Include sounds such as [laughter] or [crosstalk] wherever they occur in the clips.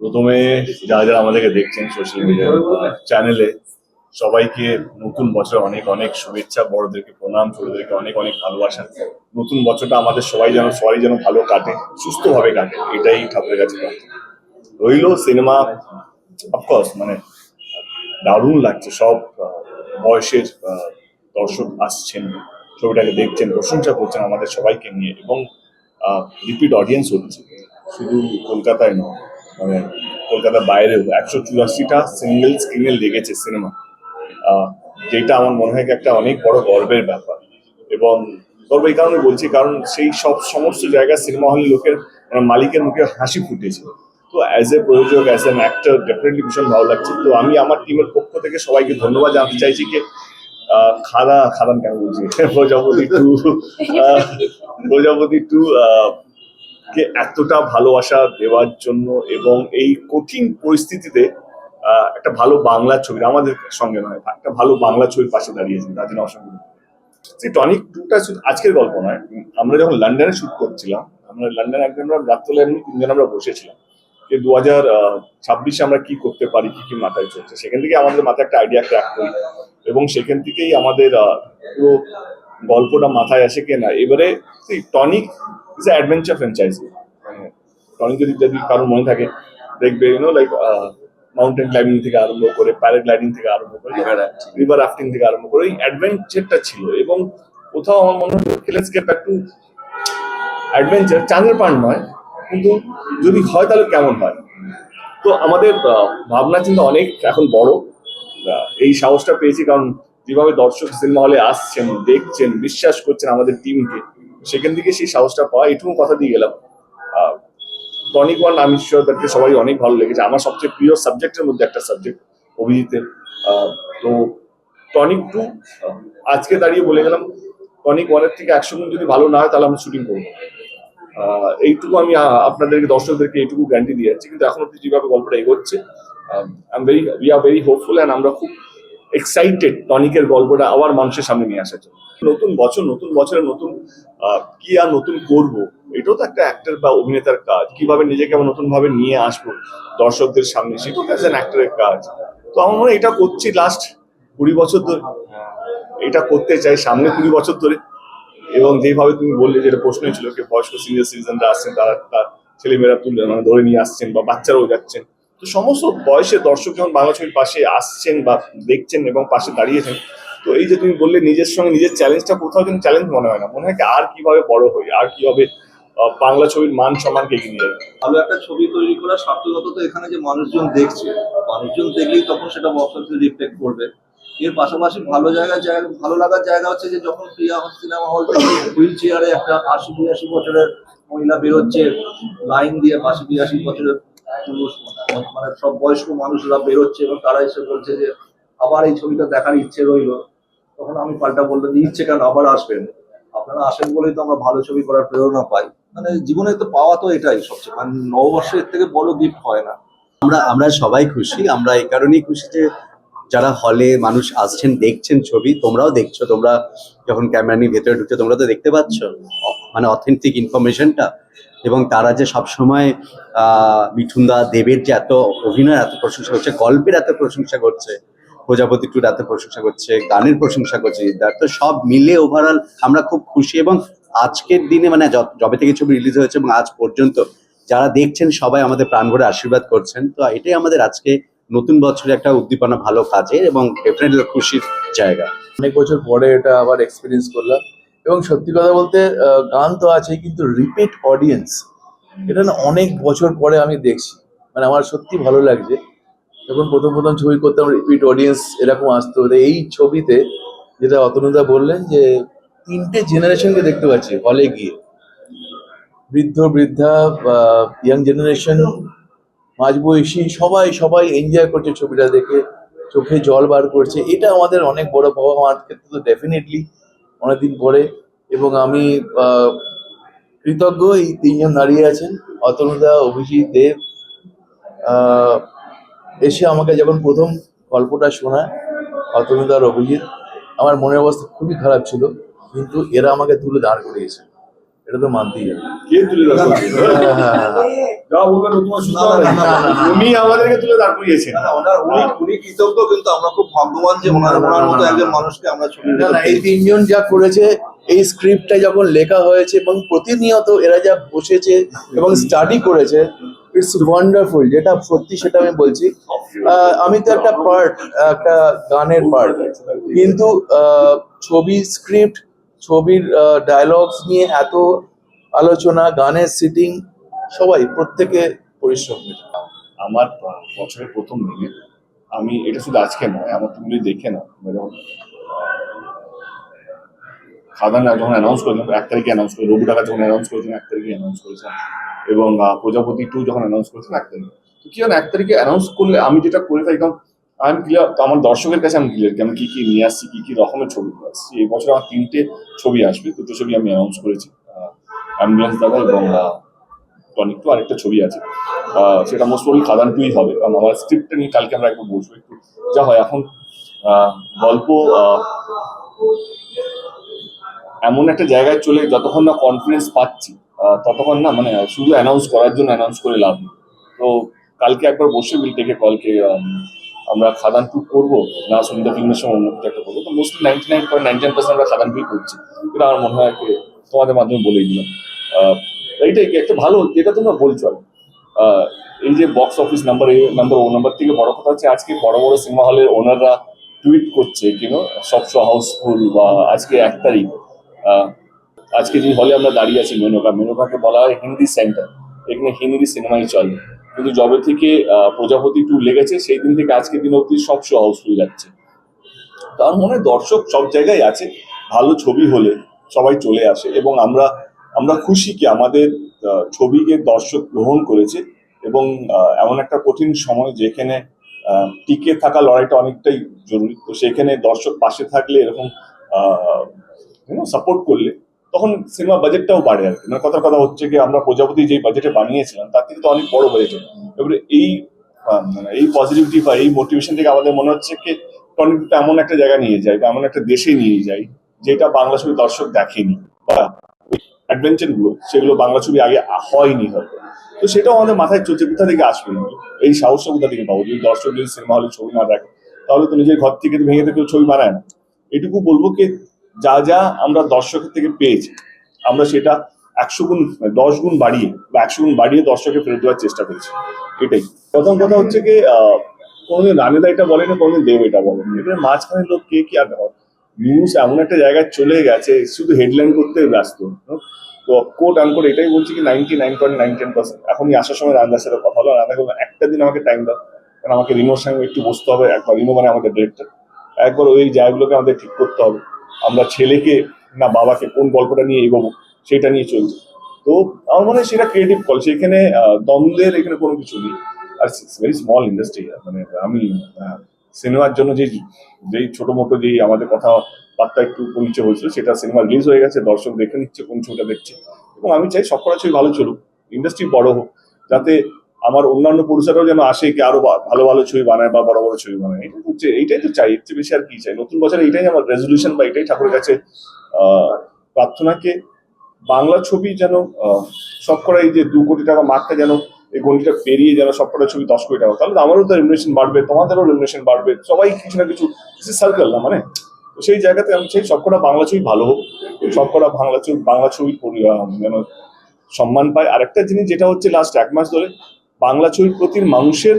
প্রথমে যারা যারা আমাদেরকে দেখছেন সোশ্যাল মিডিয়া চ্যানেলে সবাইকে নতুন বছর অনেক অনেক শুভেচ্ছা, বড়দেরকে প্রণাম, ছোটদেরকে অনেক অনেক ভালোবাসা। নতুন বছরটা আমাদের সবাই যেন সবাই যেন ভালো কাটে, সুস্থভাবে কাটে, এটাই ঠাকুরের কাছে রইল সিনেমা অফকোর্স মানে দারুণ লাগছে। সব বয়সের দর্শক আসছেন, ছবিটাকে দেখছেন, প্রশংসা করছেন আমাদের সবাইকে নিয়ে এবং রিপিট অডিয়েন্স হচ্ছে। শুধু কলকাতায় নয় মানে কলকাতার বাইরেও একশো চুরাশিটা সিঙ্গেল স্ক্রিনে লেগেছে সিনেমা যেটা আমার মনে হয় একটা অনেক বড় গর্বের ব্যাপার। এবং গর্ব এই কারণে বলছি, কারণ সেই সব সমস্ত জায়গায় সিনেমা হলে লোকের মানে মালিকের মুখে হাসি ফুটেছে। তো অ্যাজ এ প্রযোজক অ্যাজ এন অ্যাক্টর ডেফিনেটলি ভীষণ ভালো লাগছে। তো আমি আমার টিমের পক্ষ থেকে সবাইকে ধন্যবাদ জানাতে চাইছি আহ, খাদা খাদান কেন বলছি [laughs] প্রজাপতি টু প্রজাপতি টু কে এতটা ভালোবাসা দেওয়ার জন্য এবং এই কঠিন পরিস্থিতিতে একটা ভালো বাংলা ছবি আমাদের সঙ্গে নয় একটা ভালো বাংলা ছবির পাশে দাঁড়িয়েছেন তার জন্য অসংখ্য। সেই টনিক টুটা আজকের গল্প নয় আমরা যখন লন্ডনে শুট করছিলাম আমরা লন্ডনে একজন আমরা রাত্রে এমনি তিনজন আমরা বসেছিলাম। যে দু হাজার ছাব্বিশে আমরা কি করতে পারি কি কি মাথায় চলছে সেখান থেকে আমাদের মাথায় একটা আইডিয়া ক্র্যাক করি। এবং সেখান থেকেই আমাদের পুরো গল্পটা মাথায় আসে কি না এবারে টনিক ইজ অ্যাডভেঞ্চার ফ্র্যাঞ্চাইজি মানে টনিক যদি যদি কারোর মনে থাকে দেখবে ইউনো লাইক মাউন্টেন ক্লাইম্বিং থেকে আরম্ভ করে প্যারাগ্লাইডিং থেকে আরম্ভ করে রিভার রাফটিং থেকে আরম্ভ করে এই অ্যাডভেঞ্চারটা ছিল। এবং কোথাও আমার মনে হয় let's get back to adventure চাঁদের পান নয় কিন্তু যদি হয় তাহলে কেমন হয়? তো আমাদের ভাবনা চিন্তা অনেক, এখন বড়। এই সাহসটা পেয়েছি কারণ যেভাবে দর্শক সিনেমা হলে আসছেন, দেখছেন, বিশ্বাস করছেন আমাদের টিমকে সেখান থেকে সেই সাহসটা পাওয়া, এটুকু কথা দিয়ে গেলাম। টনিক ওয়ান আমি তাদেরকে সবাই অনেক ভালো লেগেছে। আমার সবচেয়ে প্রিয় সাবজেক্টের মধ্যে একটা সাবজেক্ট অভিজিতের। তো টনিক টু আজকে দাঁড়িয়ে বলে গেলাম টনিক ওয়ানের থেকে একশো যদি ভালো না হয়, তাহলে আমরা শুটিং করব। এইটুকু আমি আপনাদেরকে, দর্শকদেরকে এইটুকু গ্যারান্টি দিয়ে যাচ্ছি। কিন্তু এখন অব্দি যেভাবে গল্পটা এগোচ্ছে very we are very hopeful and আমরা খুব এক্সাইটেড টনিকের গল্পটা আবার মানুষের সামনে নিয়ে আসার জন্য। নতুন বছর, নতুন বছরে নতুন কি আর নতুন করব, এটাও তো একটা অ্যাক্টর বা অভিনেতার কাজ। কীভাবে নিজেকে আবার নতুন ভাবে নিয়ে আসব দর্শকদের সামনে, সেটাও অ্যাজ অ্যান অ্যাক্টরের কাজ। তো আমার মনে হয় এটা করছি লাস্ট কুড়ি বছর ধরে। এটা করতে চাই সামনে কুড়ি বছর ধরে। এবং যেভাবে তুমি বললে যেটা প্রশ্ন ছিল যে বয়স্ক সিনিয়র সিটিজেনরা আসছেন তারা তার ছেলেমেয়েরা তুলে মানে ধরে নিয়ে আসছেন বা বাচ্চারাও যাচ্ছেন। তো সমস্ত বয়সে দর্শক যখন বাংলা ছবির পাশে আসছেন বা দেখছেন এবং পাশে দাঁড়িয়েছেন, তো এই যে তুমি বললে নিজের সঙ্গে নিজের চ্যালেঞ্জটা কোথাও যেন চ্যালেঞ্জ মনে হয় না। মনে হয় কি আর কীভাবে বড় হই, আর কীভাবে বাংলা ছবির মান সম্মানকে এগিয়ে নিয়ে যাবে? ভালো একটা ছবি তৈরি করা সার্থকতা তো এখানে যে মানুষজন দেখছে। মানুষজন দেখলেই তখন সেটা বক্স অফিসে রিফ্লেক্ট করবে। এর পাশাপাশি ভালো জায়গা জায়গা, ভালো লাগার জায়গা হচ্ছে যে যখন প্রিয়া সিনেমা হল হুইল চেয়ারে একটা আশি বিরাশি বছরের মহিলা বেরোচ্ছে, লাইন দিয়ে আশি বিরাশি বছরের পুরুষ মানে সব বয়স্ক মানুষরা বেরোচ্ছে এবং তারা এসে বলছে যে, আবার এই ছবিটা দেখার ইচ্ছে রইল। তখন আমি পাল্টা বললাম যে, ইচ্ছে কেন? আবার আসবেন। আপনারা আসেন বলেই তো আমরা ভালো ছবি করার প্রেরণা পাই। মানে জীবনে তো পাওয়া তো এটাই সবচেয়ে মানে নববর্ষের থেকে বড় গিফট হয় না। আমরা আমরা সবাই খুশি, আমরা এই কারণেই খুশি যে যারা হলে মানুষ আসছেন, দেখছেন ছবি, তোমরাও দেখছ। তোমরা যখন ক্যামেরা নিয়ে ভেতরে ঢুকছো, তোমরা তো দেখতে পাচ্ছ। মানে অথেন্টিক ইনফরমেশনটা এবং তারা যে সবসময় মিঠুনদা দেবের যে এত অভিনয়, এত প্রশংসা করছে, গল্পের এত প্রশংসা করছে, প্রজাপতি টুর এত প্রশংসা করছে, গানের প্রশংসা করছে তো সব মিলে ওভারঅল আমরা খুব খুশি। এবং আজকের দিনে মানে যবে থেকে ছবি রিলিজ হয়েছে এবং আজ পর্যন্ত যারা দেখছেন সবাই আমাদের প্রাণ ভরে আশীর্বাদ করছেন। তো এটাই আমাদের আজকে নতুন বছরে একটা উদ্দীপনা ভালো কাজের এবং ডেফিনেটলি খুশির জায়গা। অনেক বছর পরে এটা আবার এক্সপিরিয়েন্স করলাম এবং সত্যি কথা বলতে গান তো আছেই, কিন্তু রিপিট অডিয়েন্স এটা না অনেক বছর পরে আমি দেখছি। মানে আমার সত্যি ভালো লাগছে। যখন প্রথম প্রথম ছবি করতাম রিপিট অডিয়েন্স এরকম আসতো। এই ছবিতে যেটা অতনুদা বললেন যে, তিনটে জেনারেশনকে দেখতে পাচ্ছি হলে গিয়ে। বৃদ্ধ, বৃদ্ধা ইয়াং জেনারেশন মাঝবয়সী সবাই সবাই এনজয় করছে ছবিটা দেখে, চোখে জল বার করছে। এটা আমাদের অনেক বড় পাওয়া আমার ক্ষেত্রে তো ডেফিনেটলি অনেকদিন পরে। এবং আমি কৃতজ্ঞ এই তিনজন দাঁড়িয়ে আছেন, অতনুদা, অভিজিৎ, দেব। এসে আমাকে যখন প্রথম গল্পটা শোনায় অতনুদার অভিজিৎ, আমার মনের অবস্থা খুবই খারাপ ছিল। কিন্তু এরা আমাকে তুলে দাঁড় করিয়েছে। এটা তো মানতেই হবে কে তুলে? হ্যাঁ, হ্যাঁ, হ্যাঁ। উনি আমাদেরকে তুলে দাঁড় করিয়েছেন উনি উনি কৃতজ্ঞ কিন্তু আমরা খুব ভাগ্যবান যে ওনার ওনার মতো একজন মানুষকে আমরা ছবি না এই তিনজন যা করেছে এই স্ক্রিপ্টটা যখন লেখা হয়েছে এবং প্রতিনিয়ত এরা যা বসেছে এবং স্টাডি করেছে ইটস ওয়ান্ডারফুল যেটা সত্যি সেটা আমি বলছি আহ, আমি তো একটা পার্ট একটা গানের পার্ট কিন্তু আহ, ছবি স্ক্রিপ্ট ছবির ডায়লগস নিয়ে এত আলোচনা, গানের সিটিং সবাই প্রত্যেকে পরিশ্রম আমার বছরের প্রথম দিনে আমি, এটা শুধু আজকে নয়, আমার তুমি দেখে না মানে যখন খাদান যখন অ্যানাউন্স করেছিলাম, এক তারিখে অ্যানাউন্স করে, রবি টাকা যখন অ্যানাউন্স করেছিলাম এক তারিখে অ্যানাউন্স করেছিলাম, এবং প্রজাপতি টু যখন অ্যানাউন্স করেছিলাম এক তারিখে। তো কি এক তারিখে অ্যানাউন্স করলে আমি যেটা করে থাকি আমি ক্লিয়ার তো আমার দর্শকের কাছে আমি ক্লিয়ার আমি কি কি নিয়ে আসছি, কি কি রকমের ছবি নিয়ে আসছি। এই বছর আমার তিনটে ছবি আসবে, দুটো ছবি আমি অ্যানাউন্স করেছি অ্যাম্বুলেন্স দাদা এবং টনিক টু আরেকটা ছবি আছে। সেটা মোস্ট প্রবলি খাদান টুই হবে, কারণ আমার স্ক্রিপ্টটা নিয়ে কালকে আমরা একটু বসবো একটু। যা হয়, এখন গল্প এমন একটা জায়গায় চলে যতক্ষণ না কনফিডেন্স পাচ্ছি ততক্ষণ না মানে শুধু অ্যানাউন্স করার জন্য অ্যানাউন্স করে লাভ নেই। তো কালকে একবার বসে বিল থেকে কলকে আমরা খাদান টু করব, না সন্ধ্যা ফিল্মের সময় অন্য কিছু একটা করব। তো mostly ninety nine point ninety nine percent আমরা খাদান টুই করছি। এটা আমার মনে হয় তোমাদের মাধ্যমে বলেই দিলাম। এইটাই কি একটা ভালো, যেটা তোমরা বলছো আর এই যে বক্স অফিস নাম্বার এই নাম্বার ও নাম্বার থেকে বড় কথা হচ্ছে, আজকে বড় বড় সিনেমা হলের ওনাররা টুইট করছে কেন সব শো হাউসফুল বা আজকে এক তারিখ। আজকে যে হলে আমরা দাঁড়িয়ে আছি, মেনকা। মেনকাকে বলা হয় হিন্দি সেন্টার এখানে হিন্দি সিনেমাই চলে। কিন্তু জবে থেকে প্রজাপতি টু লেগেছে, সেই দিন থেকে আজকে দিন অব্দি সব শো হাউসফুল যাচ্ছে। তার মনে দর্শক সব জায়গায় আছে, ভালো ছবি হলে সবাই চলে আসে এবং আমরা আমরা খুশি কি আমাদের ছবিকে দর্শক গ্রহণ করেছে এবং এমন একটা কঠিন সময় যেখানে টিকে থাকা লড়াইটা অনেকটাই জরুরি। তো সেখানে দর্শক পাশে থাকলে এরকম সাপোর্ট করলে তখন সিনেমা বাজেটটাও বাড়ে আর কি। মানে কথার কথা হচ্ছে কি, আমরা প্রজাপতি যে বাজেটে বানিয়েছিলাম, তার থেকে তো অনেক বড় বাজেট এবারে এই মানে এই পজিটিভিটি বা এই মোটিভেশন থেকে আমাদের মনে হচ্ছে কি টনিকটা এমন একটা জায়গা নিয়ে যায় বা এমন একটা দেশে নিয়ে যায়, যেটা বাংলা ছবি দর্শক দেখেনি বা অ্যাডভেঞ্চারগুলো, সেগুলো বাংলা ছবি আগে হয়নি হয়তো। তো সেটাও আমাদের মাথায় চলছে, কোথা থেকে আসবে? এই সাহসটা কোথা থেকে পাবো? যদি দর্শক যদি সিনেমা হলে ছবি না দেখে, তাহলে তো নিজের ঘর থেকে ভেঙে কেউ ছবি বানায় না। এটুকু বলব কি যা যা আমরা দর্শকের থেকে পেয়েছি, আমরা সেটা একশো গুণ, দশ গুণ বাড়িয়ে বা একশো গুণ বাড়িয়ে দর্শকে ফেরত দেওয়ার চেষ্টা করেছি। এটাই। প্রথম কথা হচ্ছে কি কোনোদিন রানেদা এটা বলেনি, কোনোদিন দেব এটা বলেনি। এবার মাঝখানে লোক কে কি আর নিউজ এমন একটা জায়গায় চলে গেছে, শুধু হেডলাইন করতে ব্যস্ত? তো কোট আনকোট এটাই বলছি কি ninety nine point nine ten percent এখনই আসার সময় রান্নার সাথে কথা হলো রান্না করলাম একটা দিন আমাকে টাইম দাও, কারণ আমাকে রিমোর সঙ্গে একটু বসতে হবে, একবার রিনো মানে আমাদের ডিরেক্টর একবার ওই জায়গাগুলোকে আমাদের ঠিক করতে হবে। আমরা ছেলেকে না বাবাকে কোন গল্পটা নিয়ে এগোবো, সেটা নিয়ে চলছে। তো আমার মনে হয় সেটা ক্রিয়েটিভ কল সেখানে দ্বন্দ্বের এখানে কোনো কিছু নেই। আর ভেরি স্মল ইন্ডাস্ট্রি মানে আমি সিনেমার জন্য যে যেই ছোট মোটো যেই আমাদের কথা বার্তা একটু পরিচয় হয়েছিল সেটা সিনেমা রিলিজ হয়ে গেছে, দর্শক দেখে নিচ্ছে, কোন ছবিটা দেখছে। এবং আমি চাই সব কটা ছবি ভালো চলুক ইন্ডাস্ট্রি বড় হোক, যাতে আমার অন্যান্য পুরুষেরাও যেন আসে, কি আরও ভালো ভালো ছবি বানায় বা বড় বড় ছবি বানায় এটা হচ্ছে এইটাই তো চাই। এর বেশি আর কি চাই। নতুন বছরে এটাই আমার রেজলিউশন বা এটাই ঠাকুরের কাছে প্রার্থনাকে। বাংলা ছবি যেন সবকটা এই যে দু কোটি টাকা মার্কটা যেন, এই গণিতটা পেরিয়ে যেন সবকটা ছবি দশ কোটি টাকা। তাহলে আমারও তো রেমুনেশন বাড়বে, তোমাদেরও রেমুনেশন বাড়বে। সবাই কিছু না কিছু সার্কেল না মানে? সেই জায়গাতে আমি চাই সবকটা বাংলা ছবি ভালো হোক সবকটা বাংলা ছবি বাংলা ছবি যেন সম্মান পায়। আর একটা জিনিস যেটা হচ্ছে লাস্ট এক মাস ধরে বাংলা প্রতি মানুষের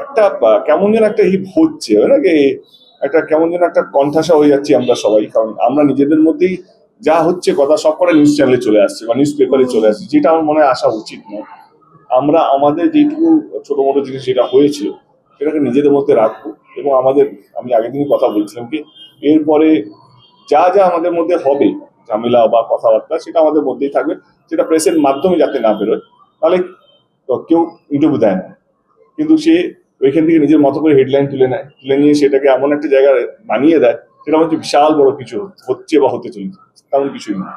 একটা কেমন যেন একটা হিপ হচ্ছে না? একটা কেমন যেন একটা কণ্ঠাসা হয়ে যাচ্ছি আমরা সবাই, কারণ আমরা নিজেদের মধ্যেই যা হচ্ছে কথা সব কটা নিউজ চ্যানেলে চলে আসছে বা নিউজ পেপারে চলে আসছে, যেটা আমার মনে হয় আসা উচিত নয়। আমরা আমাদের যেটুকু ছোট মোটো জিনিস যেটা হয়েছিল সেটাকে নিজেদের মধ্যে রাখব। এবং আমাদের, আমি আগের দিনই কথা বলছিলাম কি, এরপরে যা যা আমাদের মধ্যে হবে, ঝামেলা বা কথাবার্তা, সেটা আমাদের মধ্যেই থাকবে। সেটা প্রেসের মাধ্যমে যাতে না বেরোয়, তাহলে কেউ ইন্টারভিউ দেয় না কিন্তু সে ওইখান থেকে নিজের মতো করে হেডলাইন তুলে নেয়, তুলে নিয়ে সেটাকে এমন একটা জায়গায় বানিয়ে দেয় সেটা হচ্ছে বিশাল বড় কিছু হচ্ছে বা হতে চলেছে তেমন কিছুই না।